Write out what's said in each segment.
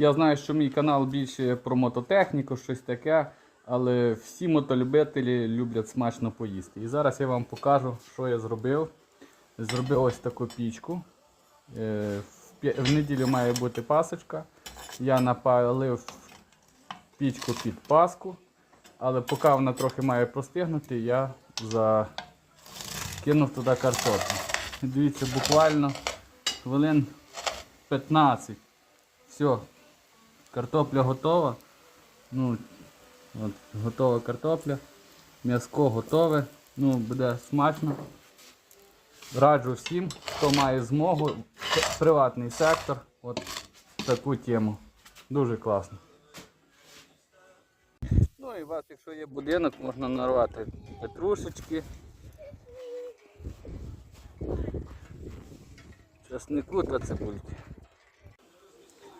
Я знаю, що мій канал більше про мототехніку, щось таке, але всі мотолюбителі люблять смачно поїсти. І зараз я вам покажу, що я зробив. Зробив ось таку пічку. Е, В неділю має бути пасочка. Я напалив пічку під паску, але поки вона трохи має простигнути, я закинув туди картоплю. Дивіться, буквально хвилин 15. Все, картопля готова. Ну, от, готова картопля. М'яско готове. Ну, буде смачно. Раджу всім, хто має змогу, приватний сектор, от таку тему. Дуже класно. Ну і вас, якщо є будинок, можна нарвати петрушечки. Часнику та цибульки.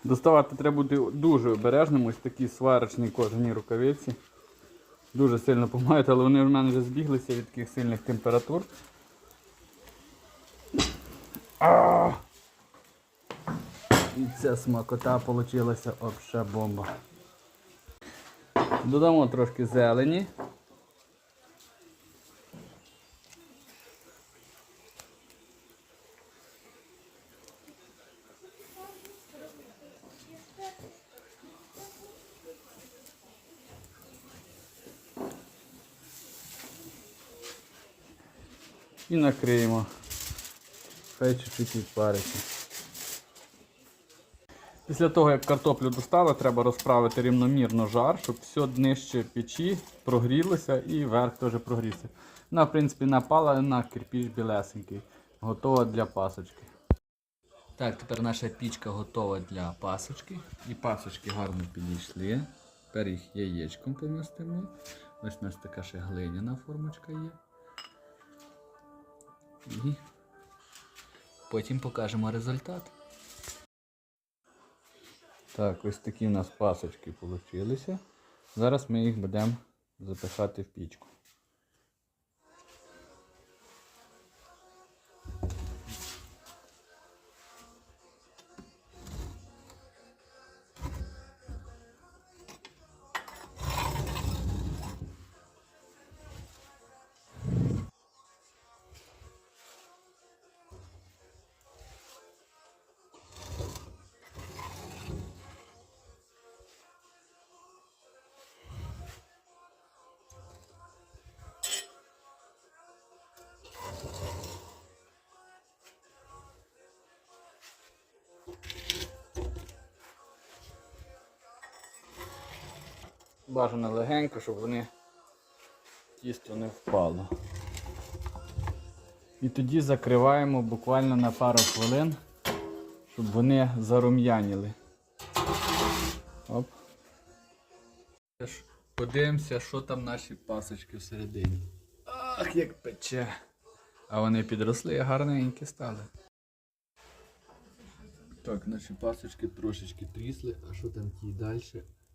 Доставати треба бути дуже обережним, ось такі сварочні кожані рукавиці. Дуже сильно допомагають, але вони в мене вже збіглися від таких сильних температур. А! І ця смакота вийшла взагалі бомба. Додамо трошки зелені. І накриємо. Хай чуть-чуть відпариться. Після того, як картоплю достали, треба розправити рівномірно жар, щоб все днище печі прогрілося і верх теж прогрівся. Вона, в принципі, напала на кирпіч білесенький. Готова для пасочки. Так, тепер наша пічка готова для пасочки. І пасочки гарно підійшли. Тепер їх яєчком помістимо. Ось у нас така ще глиняна формочка є. І потім покажемо результат. Так, ось такі у нас пасочки вийшли. Зараз ми їх будемо запихати в пічку. Бажано легенько, щоб вони тісто не впало. І тоді закриваємо буквально на пару хвилин, щоб вони зарум'яніли. Подивимося, що там наші пасочки всередині. Ах, як пече. А вони підросли і гарненькі стали. Так, наші пасочки трошечки трісли, а що там ті далі?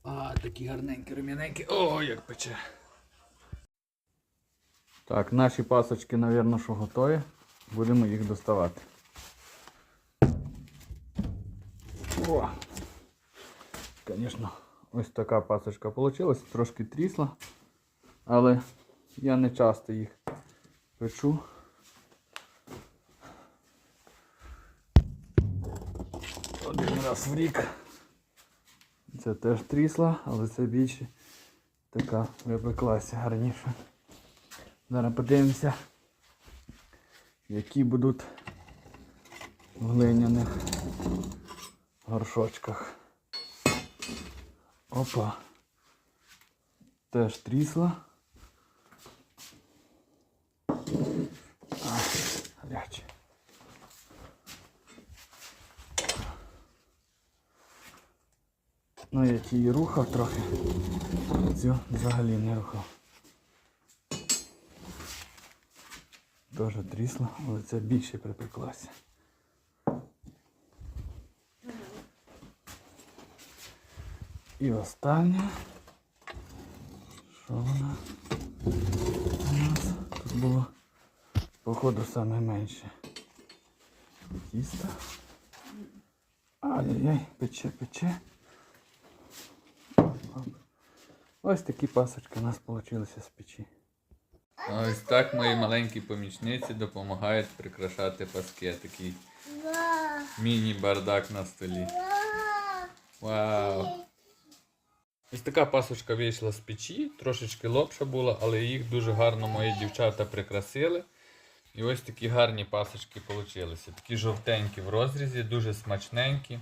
А, такі гарненькі, рум'яненькі. О, як пече. Так, наші пасочки, мабуть, що готові. Будемо їх доставати. О! Звісно, ось така пасочка вийшла, трошки трісла, але я не часто їх печу. Раз в рік. Це теж трісла, але це більше така випеклася гарніше. Зараз подивимося, які будуть в глиняних горшочках. Опа. Теж трісла. Гаряче. Ну я ті рухав трохи. Цю взагалі не рухав. Дуже трісло, але це більше припеклося. І останнє. Що вона у нас тут було? Походу саме менше. Тісто. Ай-яй-яй, пече, пече. Ось такі пасочки у нас вийшли з печі. Ось так мої маленькі помічниці допомагають прикрашати паски. Такий міні-бардак на столі. Вау! Ось така пасочка вийшла з печі, трошечки лопша була, але їх дуже гарно мої дівчата прикрасили. І ось такі гарні пасочки вийшли. Такі жовтенькі в розрізі, дуже смачненькі.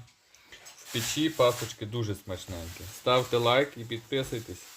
Печі пасочки дуже смачненькі. Ставте лайк і підписуйтесь.